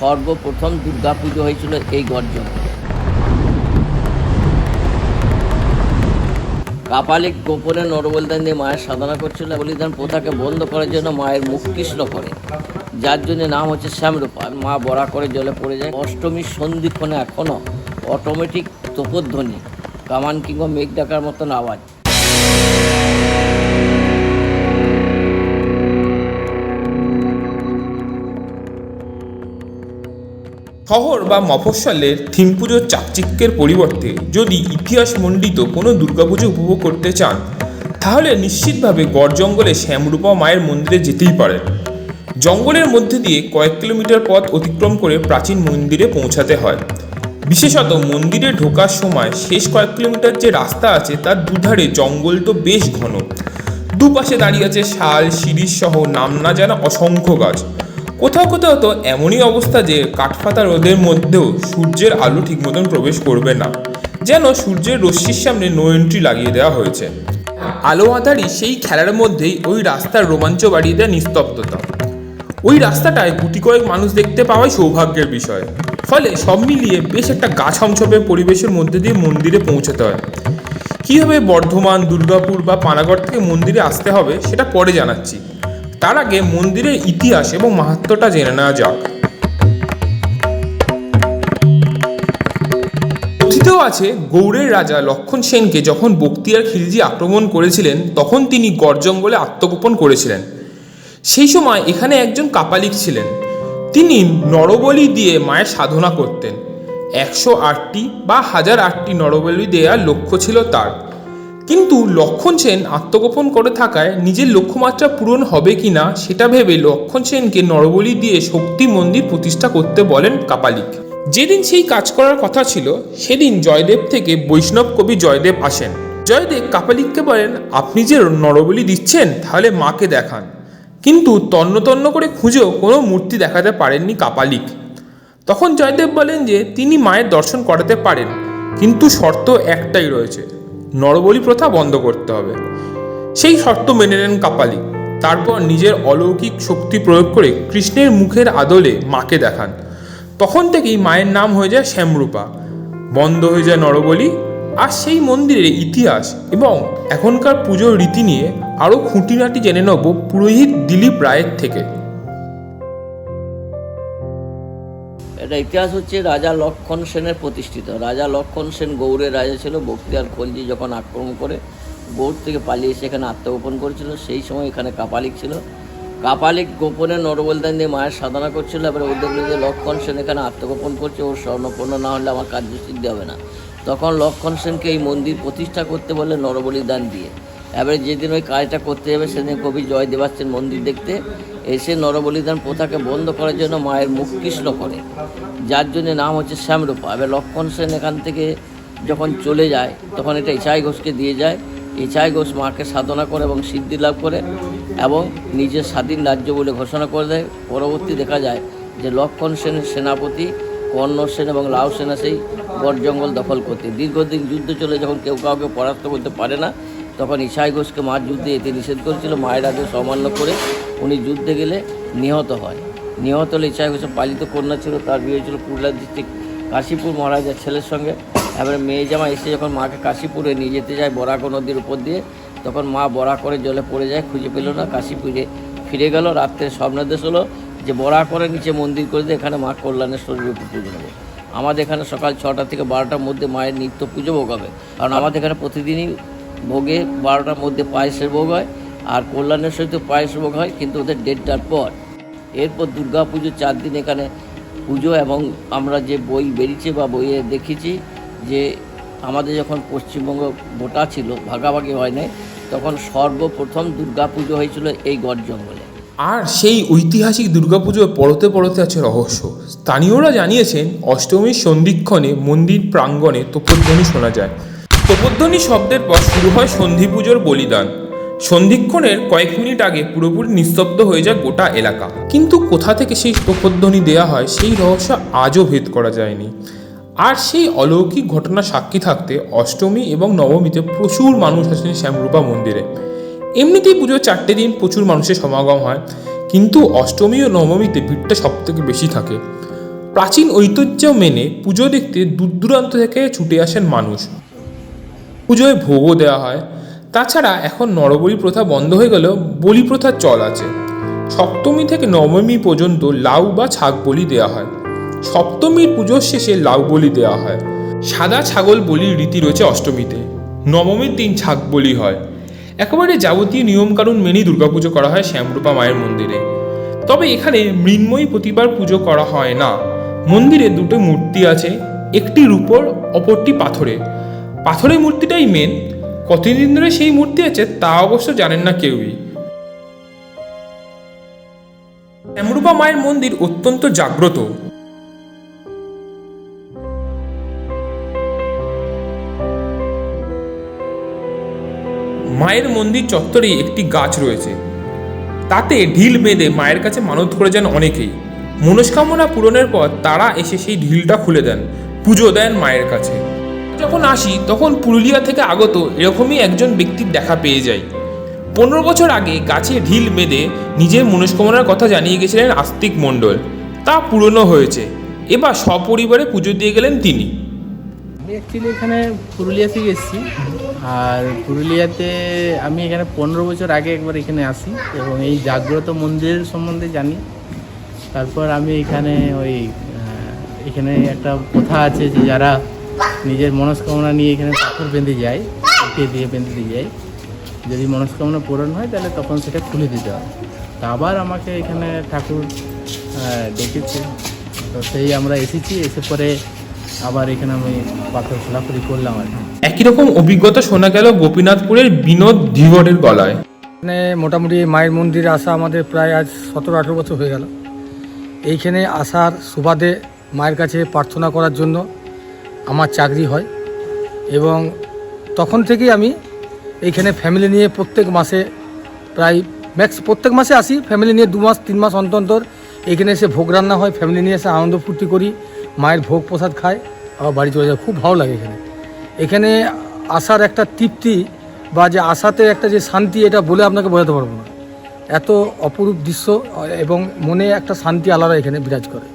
সর্বপ্রথম দুর্গা পুজো হয়েছিল এই গর্জন। কাপালিক গোপনে নরবলিদান দিয়ে মায়ের সাধনা করছিল, বলিদান প্রথাকে বন্ধ করার জন্য মায়ের মুখ কৃষ্ণ করে। যার জন্য নাম হচ্ছে শ্যামরূপা। মা বড়া করে জলে পড়ে যায়। অষ্টমীর সন্ধিক্ষণে এখনও অটোমেটিক তোপধ্বনি, কামান কিংবা মেঘ ডাকার মতন আওয়াজ। শহর বা মফস্বলের থিম পুজোর চাকচিক্যের পরিবর্তে যদি ইতিহাস মণ্ডিত কোনো দুর্গাপুজো উপভোগ করতে চান, তাহলে নিশ্চিতভাবে গড় জঙ্গলে শ্যামরূপা মায়ের মন্দিরে যেতেই পারেন। জঙ্গলের মধ্যে দিয়ে কয়েক কিলোমিটার পথ অতিক্রম করে প্রাচীন মন্দিরে পৌঁছাতে হয়। বিশেষত মন্দিরে ঢোকার সময় শেষ কয়েক কিলোমিটার যে রাস্তা আছে, তার দুধারে জঙ্গল তো বেশ ঘন। দুপাশে দাঁড়িয়ে আছে শাল শিরিষ সহ নাম না জানা অসংখ্য গাছ। কোথাও কোথাও তো এমনই অবস্থা যে কাঠফাতা রোদের মধ্যেও সূর্যের আলো ঠিক মতন প্রবেশ করবে না, যেন সূর্যের রশ্মির সামনে নো এন্ট্রি লাগিয়ে দেওয়া হয়েছে। আলো আধারি সেই খেলার মধ্যেই ওই রাস্তার রোমাঞ্চ বাড়িয়ে দেয় নিস্তব্ধতা। ওই রাস্তাটায় গুটি কয়েক মানুষ দেখতে পাওয়াই সৌভাগ্যের বিষয়। ফলে সব মিলিয়ে বেশ একটা গা ছমছমে পরিবেশের মধ্যে দিয়ে মন্দিরে পৌঁছাতে হয়। কীভাবে বর্ধমান, দুর্গাপুর বা পানাগড় থেকে মন্দিরে আসতে হবে সেটা পরে জানাচ্ছি। তার আগে মন্দিরের ইতিহাস এবং মাহাত্ম্যটা জেনে নেওয়া যাক। কথিতও আছে, গৌড়ের রাজা লক্ষণ সেনকে যখন বক্তিয়ার খিলজি আক্রমণ করেছিলেন, তখন তিনি গড় জঙ্গলে আত্মগোপন করেছিলেন। সেই সময় এখানে একজন কাপালিক ছিলেন। তিনি নরবলি দিয়ে মায়ের সাধনা করতেন। একশো আটটি বা হাজার আটটি নরবলি দেওয়ার লক্ষ্য ছিল তার। কিন্তু লক্ষণ সেন আত্মগোপন করে থাকায় নিজের লক্ষ্যমাত্রা পূরণ হবে কি না সেটা ভেবে লক্ষণ সেনকে নরবলি দিয়ে শক্তি মন্দির প্রতিষ্ঠা করতে বলেন কাপালিক। যেদিন সেই কাজ করার কথা ছিল, সেদিন জয়দেব থেকে বৈষ্ণব কবি জয়দেব আসেন। জয়দেব কাপালিককে বলেন, আপনি যে নরবলি দিচ্ছেন, তাহলে মাকে দেখান। কিন্তু তন্ন তন্ন করে খুঁজেও কোনো মূর্তি দেখাতে পারেননি কাপালিক। তখন জয়দেব বলেন যে, তিনি মায়ের দর্শন করাতে পারেন, কিন্তু শর্ত একটাই রয়েছে। নরবলি প্রথা বন্ধ করতে হবে। সেই শর্ত মেনে নেন কাপালি। তারপর নিজের অলৌকিক শক্তি প্রয়োগ করে কৃষ্ণের মুখের আদলে মাকে দেখান। তখন থেকেই মায়ের নাম হয়ে যায় শ্যামরূপা। বন্ধ হয়ে যায় নরবলি। আর সেই মন্দিরের ইতিহাস এবং এখনকার পুজোর রীতি নিয়ে আরও খুঁটিনাটি জেনে নেব পুরোহিত দিলীপ রায়ের থেকে। এটা ইতিহাস হচ্ছে রাজা লক্ষণ সেনের প্রতিষ্ঠিত। রাজা লক্ষণ সেন গৌড়ের রাজা ছিল, বক্তিয়ার খলজি যখন আক্রমণ করে গৌড় থেকে পালিয়ে এসে এখানে আত্মগোপন করেছিল, সেই সময় এখানে কাপালিক ছিল। কাপালিক গোপনে নরবলিদান দিয়ে মায়ের সাধনা করছিল, এবার ওদের বিরুদ্ধে লক্ষণ সেন এখানে আত্মগোপন করছে, ওর স্বর্ণপূর্ণ না হলে আমার কার্যসিদ্ধি হবে না। তখন লক্ষণ সেনকে এই মন্দির প্রতিষ্ঠা করতে বলে নরবলিদান দিয়ে। এবারে যেদিন ওই কাজটা করতে যাবে, সেদিন কবি জয়দেব আসছেন মন্দির দেখতে এসে নরবলিদান প্রথাকে বন্ধ করার জন্য মায়ের মুখ কৃষ্ণ করে। যার জন্য নাম হচ্ছে শ্যামরূপা। এবার লক্ষণ সেন এখান থেকে যখন চলে যায়, তখন এটা ইছাই ঘোষকে দিয়ে যায়। ইছাই ঘোষ মাকে সাধনা করে এবং সিদ্ধি লাভ করে এবং নিজের স্বাধীন রাজ্য বলে ঘোষণা করে দেয়। পরবর্তী দেখা যায় যে লক্ষণ সেনের সেনাপতি, কর্ণ সেন এবং লাউ সেনা সেই গড় জঙ্গল দখল করতে। দীর্ঘদিন যুদ্ধ চলে যখন কেউ কাউকে পরাস্ত করতে পারে না তখন ইসাই ঘোষকে মার যুদ্ধে এতে নিষেধ করেছিল, মায়ের আদেশ অমান্য করে উনি যুদ্ধে গেলে নিহত হয়। নিহত হলে ইসাই ঘোষের পালিত কন্যা ছিল, তার বিয়ে হয়েছিল পুরুলিয়া ডিস্ট্রিক্ট কাশীপুর মহারাজার ছেলের সঙ্গে। এবারে মেয়ে জামা এসে যখন মাকে কাশীপুরে নিয়ে যেতে যায় বরাক নদীর উপর দিয়ে, তখন মা বরা করে জলে পড়ে যায়, খুঁজে পেল না, কাশীপুরে ফিরে গেল। রাত্রে স্বপ্নাদেশ হলো যে বরা করে নিচে মন্দির করে দিয়ে এখানে মা কল্যাণের উপর পুজো নেব আমাদের এখানে সকাল ছটা থেকে বারোটার মধ্যে মায়ের নিত্য পুজো ভোগ হবে। কারণ আমাদের এখানে প্রতিদিনই ভোগে বারোটার মধ্যে পায়েসের ভোগ হয় আর কল্যাণেশ্বরীতে পায়েস ভোগ হয়, কিন্তু ওদের ডেটটার পর। এরপর দুর্গা পুজো চার দিন এখানে পুজো এবং আমরা যে বই বেরিয়েছে বা বইয়ে দেখেছি যে আমাদের যখন পশ্চিমবঙ্গ গোটা ছিল, ভাগাভাগি হয় নাই, তখন সর্বপ্রথম দুর্গা পুজো হয়েছিল এই গড় জঙ্গলে। আর সেই ঐতিহাসিক দুর্গাপুজোর পড়তে পড়তে আছে রহস্য। স্থানীয়রা জানিয়েছেন, অষ্টমীর সন্ধিক্ষণে মন্দির প্রাঙ্গণে তোপধ্বনি শোনা যায়। তোপধ্বনি শব্দের পর শুরু হয় সন্ধি পুজোর বলিদান। সন্ধিক্ষণের কয়েক মিনিট আগে পুরোপুরি নিস্তব্ধ হয়ে যায় গোটা এলাকা। কিন্তু কোথা থেকে সেই তোপধ্বনি দেওয়া হয় সেই রহস্য আজও ভেদ করা যায়নি। আর সেই অলৌকিক ঘটনা সাক্ষী থাকতে অষ্টমী এবং নবমীতে প্রচুর মানুষ আসেন শ্যামরূপা মন্দিরে। এমনিতেই পুজোর চারটে দিন প্রচুর মানুষের সমাগম হয়, কিন্তু অষ্টমী ও নবমীতে ভিড়টা সব থেকে বেশি থাকে। প্রাচীন ঐতিহ্য মেনে পুজো দেখতে দূর দূরান্ত থেকে ছুটে আসেন মানুষ। পুজোয় ভোগও দেওয়া হয়। তাছাড়া এখন নরবলি প্রথা বন্ধ হয়ে গেলেও বলি প্রথার চল আছে। সপ্তমী থেকে নবমী পর্যন্ত লাউ বা ছাগ বলি দেওয়া হয়। সপ্তমীর পুজোর শেষে লাউ বলি দেওয়া হয়। সাদা ছাগল বলির রীতি রয়েছে অষ্টমীতে। নবমীর দিন ছাগ বলি হয়। একেবারে যাবতীয় নিয়মকানুন মেনেই দুর্গাপুজো করা হয় শ্যামরূপা মায়ের মন্দিরে। তবে এখানে মৃন্ময়ী প্রতিবার পুজো করা হয় না। মন্দিরে দুটো মূর্তি আছে, একটি রূপর, অপরটি পাথরে পাথরের মূর্তিটাই মেন কতদিন ধরে সেই মূর্তি আছে তা অবশ্য জানেন না কেউই। শ্যামরূপা মায়ের মন্দির অত্যন্ত জাগ্রত। মায়ের মন্দির চত্বরে একটি গাছ রয়েছে। তাতে ঢিল বেঁধে মায়ের কাছে মানত করে যান অনেকেই। মনস্কামনা পূরণের পর তারা এসে সেই ঢিলটা খুলে দেন। পুজো দেন মায়ের কাছে। যখন আসি, তখন পুরুলিয়া থেকে আগত এরকমই একজন ব্যক্তির দেখা পেয়ে যাই পনেরো বছর আগে গাছে ঢিল বেঁধে নিজের মনস্কামনার কথা জানিয়ে গেছিলেন আস্তিক মণ্ডল। তা পূরণও হয়েছে। এবার সপরিবারে পুজো দিয়ে গেলেন তিনি। আমি অ্যাকচুয়ালি এখানে পুরুলিয়া থেকে এসেছি। আর পুরুলিয়াতে আমি এখানে পনেরো বছর আগে একবার এখানে আসি এবং এই জাগ্রত মন্দিরের সম্বন্ধে জানি। তারপর আমি এখানে ওই এখানে একটা কথা আছে যে যারা নিজের মনস্কামনা নিয়ে এখানে পাথর বেঁধে যায় উঠে দিয়ে বেঁধে দিয়ে যায় যদি মনস্কামনা পূরণ হয় তাহলে তখন সেটা খুলে দিতে হয়। তা আবার আমাকে এখানে ঠাকুর ডেকেছে। তো সেই আমরা এসেছি এসে পরে আবার এখানে আমি পাথর খোলাখুলি করলাম আর কি। একই রকম অভিজ্ঞতা শোনা গেল গোপীনাথপুরের বিনোদ ধীবরের গলায়। এখানে মোটামুটি মায়ের মন্দিরে আসা আমাদের প্রায় আজ সতেরো আঠেরো বছর হয়ে গেল। এইখানে আসার সুবাদে মায়ের কাছে প্রার্থনা করার জন্য আমার চাকরি হয় এবং তখন থেকেই আমি এইখানে ফ্যামিলি নিয়ে প্রত্যেক মাসে প্রায় ম্যাক্স প্রত্যেক মাসে আসি ফ্যামিলি নিয়ে দু মাস, তিন মাস অন্তর অন্তর এইখানে এসে ভোগ রান্না হয় ফ্যামিলি নিয়ে এসে আনন্দ ফুর্তি করি, মায়ের ভোগ প্রসাদ খায় আবার বাড়ি চলে যায়, খুব ভালো লাগে এখানে। এখানে আসার একটা তৃপ্তি বা যে আসাতে একটা যে শান্তি, এটা বলে আপনাকে বোঝাতে পারব না। এত অপরূপ দৃশ্য, এবং মনে একটা শান্তি আলাদা এখানে বিরাজ করে।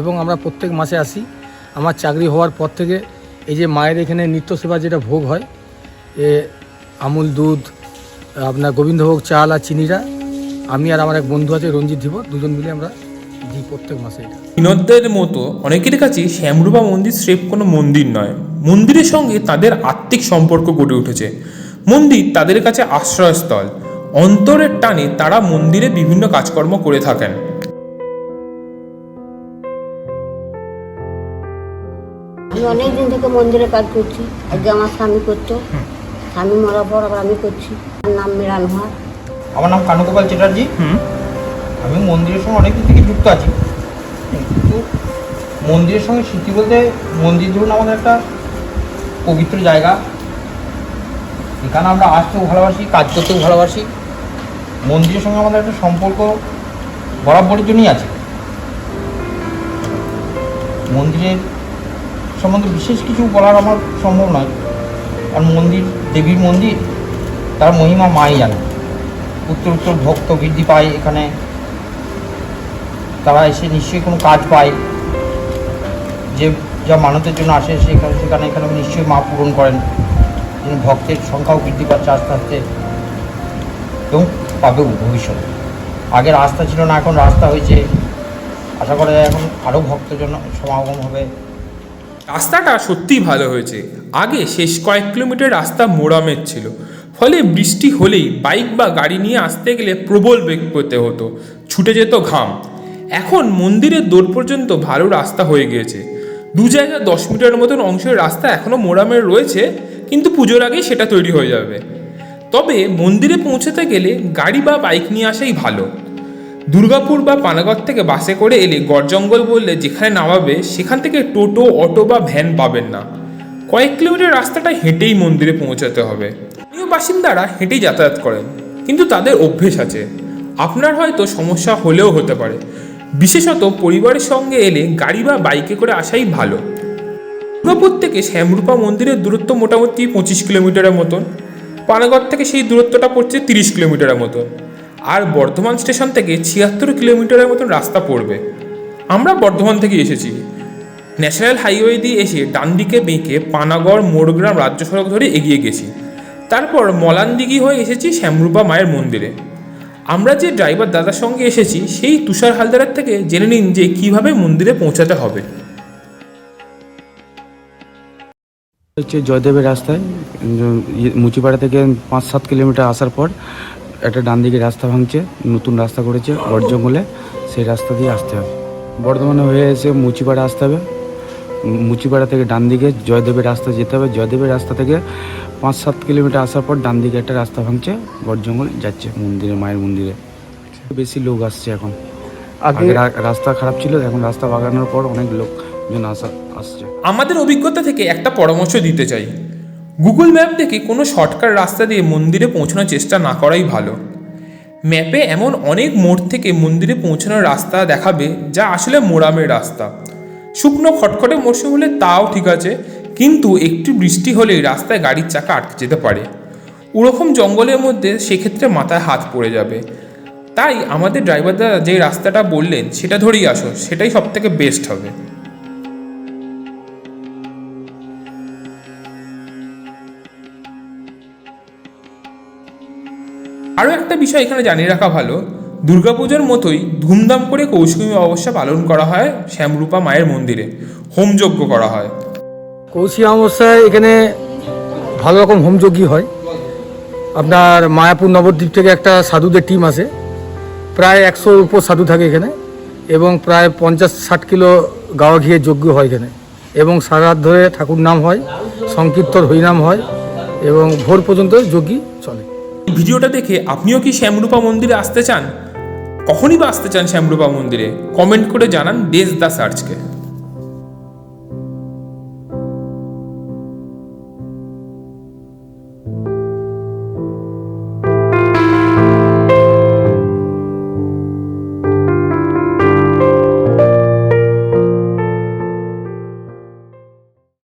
এবং আমরা প্রত্যেক মাসে আসি আমার চাকরি হওয়ার পর থেকে এই যে মায়ের এখানে নিত্য সেবা যেটা ভোগ হয়, এ আমুল দুধ, আপনার গোবিন্দভোগ চাল আর চিনিরা আমি আর আমার এক বন্ধু আছে রঞ্জিত ধীব দুজন মিলে আমরা দিই প্রত্যেক মাসে এটা। বিনোদদের মতো অনেকের কাছে শ্যামরূপা মন্দির স্রেফ কোনো মন্দির নয়, মন্দিরের সঙ্গে তাদের আত্মিক সম্পর্ক গড়ে উঠেছে। মন্দির তাদের কাছে আশ্রয়স্থল, অন্তরের টানে তারা মন্দিরে বিভিন্ন কাজকর্ম করে থাকেন। অনেক দিন থেকে মন্দিরে কাজ করছি। আজকে আমার স্বামী করতো। স্বামী মরার পর আবার আমি করছি। নাম মিরান হওয়ার আমার নাম কানুগোপাল চ্যাটার্জি। আমি মন্দিরের সঙ্গে অনেক দিন থেকে যুক্ত আছি। কিন্তু মন্দিরের সঙ্গে স্মৃতি বলতে মন্দির ধরুন আমাদের একটা পবিত্র জায়গা। এখানে আমরা আসতেও ভালোবাসি কাজ করতেও ভালোবাসি। মন্দিরের সঙ্গে আমাদের একটা সম্পর্ক বরাবরের জন্যই আছে। মন্দিরের সম্বন্ধে বিশেষ কিছু বলার আমার সম্ভব নয়। কারণ মন্দির, দেবীর মন্দির, তার মহিমা মাই জানে। উত্তর উত্তর ভক্ত বৃদ্ধি পায় এখানে। তারা এসে নিশ্চয়ই কোনো কাজ পায়। যে যা মানতের জন্য আসে সেখানে সেখানে এখানে নিশ্চয়ই মা পূরণ করেন। ভক্তের সংখ্যাও বৃদ্ধি পাচ্ছে আস্তে আস্তে। এবং পাবেও ভবিষ্যতে। আগে রাস্তা ছিল না, এখন রাস্তা হয়েছে। আশা করা যায় এখন আরও ভক্তজন সমাগম হবে। রাস্তাটা সত্যিই ভালো হয়েছে। আগে শেষ কয়েক কিলোমিটার রাস্তা মোরামের ছিল। ফলে বৃষ্টি হলেই বাইক বা গাড়ি নিয়ে আসতে গেলে প্রবল বেগ পেতে হতো। ছুটে যেত ঘাম। এখন মন্দিরের দৌড় পর্যন্ত ভালো রাস্তা হয়ে গিয়েছে। দু জায়গায় দশ মিটারের মতন অংশের রাস্তা এখনও মোরামের রয়েছে, কিন্তু পুজোর আগেই সেটা তৈরি হয়ে যাবে। তবে মন্দিরে পৌঁছাতে গেলে গাড়ি বা বাইক নিয়ে আসাই ভালো। দুর্গাপুর বা পানাগড় থেকে বাসে করে এলে গড়জঙ্গল বললে যেখানে নামাবে, সেখান থেকে টোটো, অটো বা ভ্যান পাবেন না। কয়েক কিলোমিটার রাস্তাটা হেঁটেই মন্দিরে পৌঁছাতে হবে। স্থানীয় বাসিন্দারা হেঁটেই যাতায়াত করেন, কিন্তু তাদের অভ্যেস আছে। আপনার হয়তো সমস্যা হলেও হতে পারে। বিশেষত পরিবারের সঙ্গে এলে গাড়ি বা বাইকে করে আসাই ভালো। দুর্গাপুর থেকে শ্যামরূপা মন্দিরের দূরত্ব মোটামুটি পঁচিশ কিলোমিটারের মতন। পানাগড় থেকে সেই দূরত্বটা পড়ছে তিরিশ কিলোমিটারের মতন। আর বর্ধমান স্টেশন থেকে ছিয়াত্তর কিলোমিটারের মতন রাস্তা পড়বে। আমরা বর্ধমান থেকে এসেছি। ন্যাশনাল হাইওয়ে দিয়ে এসে ডান দিকে বেঁকে পানাগড়, মোড়গ্রাম রাজ্য সড়ক ধরে এগিয়ে গেছি। তারপর মলানদিঘি হয়ে এসেছি শ্যামরূপা মায়ের মন্দিরে। আমরা যে ড্রাইভার দাদার সঙ্গে এসেছি, সেই তুষার হালদারের থেকে জেনে নিন যে কীভাবে মন্দিরে পৌঁছাতে হবে। হচ্ছে জয়দেবের রাস্তায় ইয়ে- মুচিপাড়া থেকে পাঁচ সাত কিলোমিটার আসার পর একটা ডান দিকে রাস্তা ভাঙছে নতুন রাস্তা করেছে বট জঙ্গলে সেই রাস্তা দিয়ে আসতে হবে। বর্ধমানে হয়ে এসে মুচিপাড়া আসতে হবে। মুচিপাড়া থেকে ডান দিকে জয়দেবের রাস্তা যেতে হবে। জয়দেবের রাস্তা থেকে পাঁচ সাত কিলোমিটার আসার পর ডান দিকে একটা রাস্তা ভাঙছে বট জঙ্গল যাচ্ছে মন্দিরে মায়ের মন্দিরে। বেশি লোক আসছে এখন। আগে রাস্তা খারাপ ছিল এখন রাস্তা বাগানোর পর অনেক লোকজন আসা আসছে। আমাদের অভিজ্ঞতা থেকে একটা পরামর্শ দিতে চাই। গুগল ম্যাপ দেখে কোনো শর্টকাট রাস্তা দিয়ে মন্দিরে পৌঁছানোর চেষ্টা না করাই ভালো। ম্যাপে এমন অনেক মোড় থেকে মন্দিরে পৌঁছানোর রাস্তা দেখাবে যা আসলে মোরামের রাস্তা। শুকনো খটখটে মরশুম হলে তাও ঠিক আছে, কিন্তু একটু বৃষ্টি হলেই রাস্তায় গাড়ির চাকা আটকে যেতে পারে। ওরকম জঙ্গলের মধ্যে সেক্ষেত্রে মাথায় হাত পড়ে যাবে। তাই আমাদের ড্রাইভার দাদা যে রাস্তাটা বললেন, সেটা ধরেই আসো, সেটাই সব থেকে বেস্ট হবে। আরও একটা বিষয় এখানে জানিয়ে রাখা ভালো, দুর্গাপুজোর মতোই ধুমধাম করে কৌশিকী অমাবস্যা পালন করা হয় শ্যামরূপা মায়ের মন্দিরে হোমযজ্ঞ করা হয়। কৌশি অমাবস্যায় এখানে ভালো রকম হোমযজ্ঞী হয়। আপনার মায়াপুর নবদ্বীপ থেকে একটা সাধুদের টিম আসে, প্রায় একশোর উপর সাধু থাকে এখানে, এবং প্রায় পঞ্চাশ ষাট কিলো গাওয়া ঘিয়ে যজ্ঞ হয় এখানে, এবং সারা ধরে ঠাকুর নাম হয়, সংকীর্তন হরিনাম হয়, এবং ভোর পর্যন্ত যজ্ঞী চলে। ভিডিওটা দেখে আপনিও কি শ্যামরূপা মন্দিরে আসতে চান? কখনই বা আসতে চান শ্যামরূপা মন্দিরে? কমেন্ট করে জানান দেশ দা সার্চকে।